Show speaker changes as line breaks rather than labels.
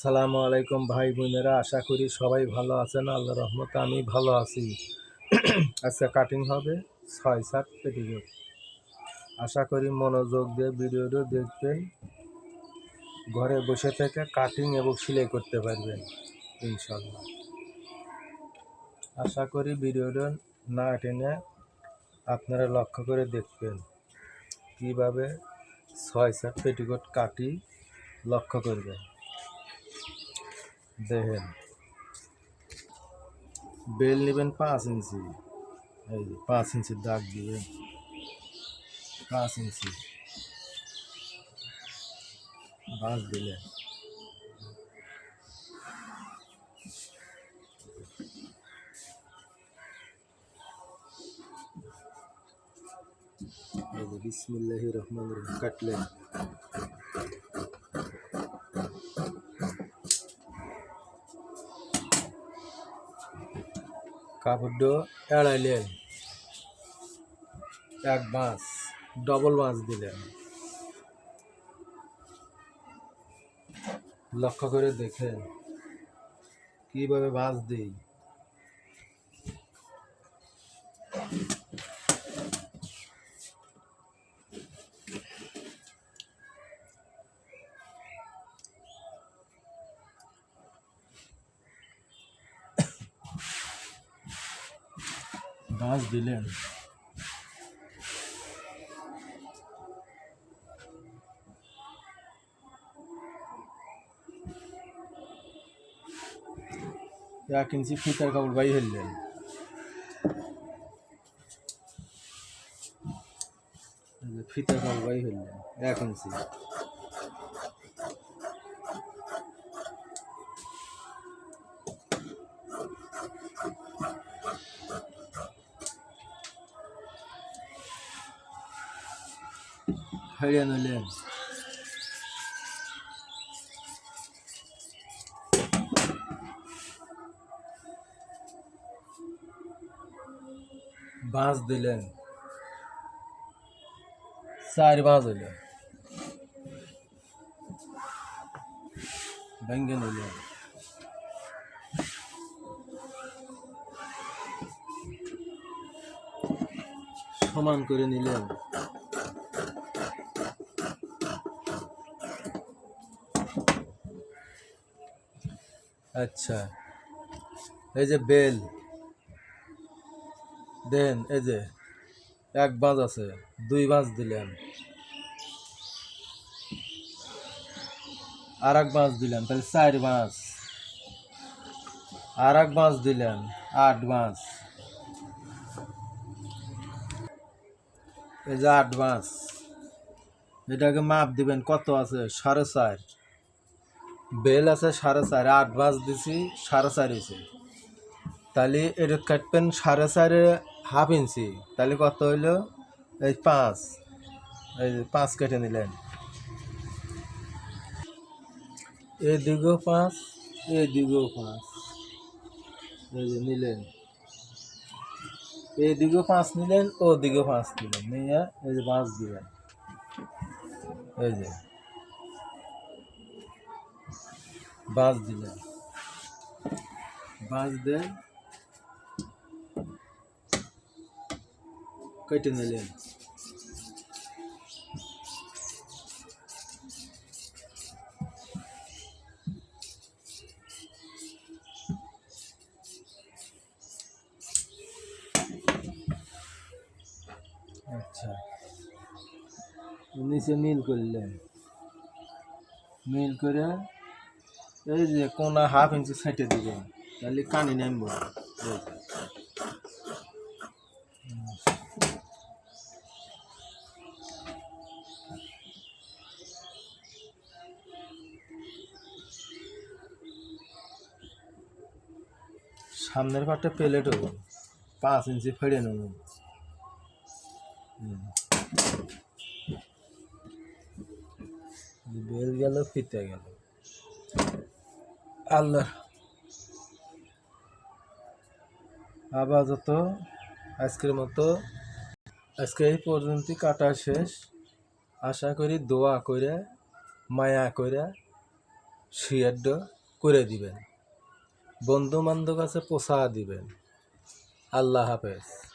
সালামু আলাইকুম ভাই বোনেরা, আশা করি সবাই ভালো আছেন। আল্লাহ রহমত আমি ভালো আছি। আচ্ছা কাটিং হবে ছয় সাত পেটিকোট আশা করি মনোযোগ দিয়ে ভিডিওটা দেখবেন। ঘরে বসে থেকে কাটিং এবং সেলাই করতে পারবেন ইনশাল্লাহ আশা করি ভিডিওটা না টেনে আপনারা লক্ষ্য করে দেখবেন কীভাবে ছয় সাত পেটিকোট কাটি লক্ষ্য করবেন। দেখেন বেল নেবেন পাঁচ ইঞ্চি এই যে পাঁচ ইঞ্চির দাগ দিবেন পাঁচ ইঞ্চি বাঁশ দিলেন এই যে বিসমিল্লাহি রহমান রহিম কাটলেন কাপড়টা এড়াইলেন। এক বাঁশ ডবল বাঁশ দিলেন। লক্ষ্য করে দেখেন কীভাবে বাঁশ দিই। বাঁশ দিলেন এক ইঞ্চি ফিতার কাপড় বাই ফেললেন এই যে ফিতার কাপড় বাই ফেললেন এক ইঞ্চি হারিয়ে নিলেন বাঁশ দিলেন চার বাঁশ হইল ভেঙ্গে নিলেন সমান করে নিলেন আচ্ছা। এই যে বেল। দেন, এই যে এক বাঁশ আছে, দুই বাঁশ দিলেন। আর এক বাঁশ দিলেন, তাহলে চার বাঁশ আর এক বাঁশ দিলেন, আট বাঁশ এই যে আট বাঁশ এটাকে মাপ দিবেন, কত আছে? সাড়ে চার। বেল আছে সাড়ে চার, আট বাঁশ দিছি, সাড়ে চার হয়েছে তাহলে এটা কাটবেন সাড়ে চারে হাফ ইঞ্চি। তাহলে কত হইল? এই পাঁচ। এই পাঁচ কেটে নিলেন। এই দিকেও পাঁচ এই দিকেও পাঁচ। এই যে নিলেন। এই দিকেও পাঁচ নিলেন, ও দিকেও পাঁচ নিলেন। নিয়ে এই যে পাঁচ দিলেন এই যে। বাঁশ দিলেন বাঁশ দেন কেটে নিলেন আচ্ছা নিচে মিল করলেন মিল করে এই যে কোনা হাফ ইঞ্চি সাইটে দিবেন তাহলে কানি নামবো। সামনের পাটটা প্লেট হব। পাঁচ ইঞ্চি ফেড়ে নেব। বেল গেল, ফিতে গেল। আল্লাহ। আপাতত আজকের মতো। আজকে এই পর্যন্ত কাটা শেষ। আশা করি দোয়া করে, মায়া করে শেয়ার করে দিবেন। বন্ধু বান্ধব কাছে পোষা দিবেন। আল্লাহ হাফেজ।